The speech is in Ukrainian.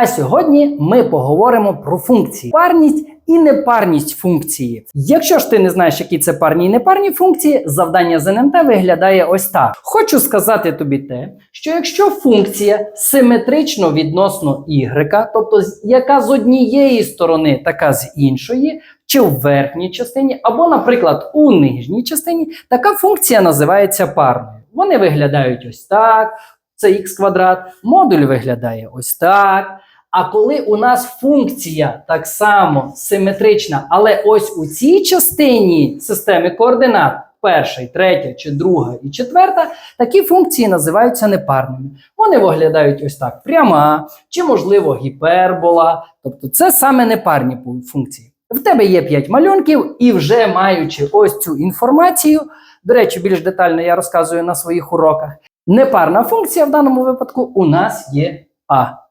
А сьогодні ми поговоримо про функції, парність і непарність функції. Якщо ж ти не знаєш, які це парні і непарні функції, завдання з НМТ виглядає ось так. Хочу сказати тобі те, що якщо функція симетрично відносно y, тобто яка з однієї сторони, така з іншої, чи в верхній частині, або, наприклад, у нижній частині, така функція називається парною. Вони виглядають ось так. Це х квадрат, модуль виглядає ось так. А коли у нас функція так само симетрична, але ось у цій частині системи координат, перша, третя, чи друга і четверта, такі функції називаються непарними. Вони виглядають ось так: пряма, чи, можливо, гіпербола. Тобто, це саме непарні функції. В тебе є 5 малюнків, і вже маючи ось цю інформацію, до речі, більш детально я розказую на своїх уроках. Непарна функція в даному випадку у нас є А.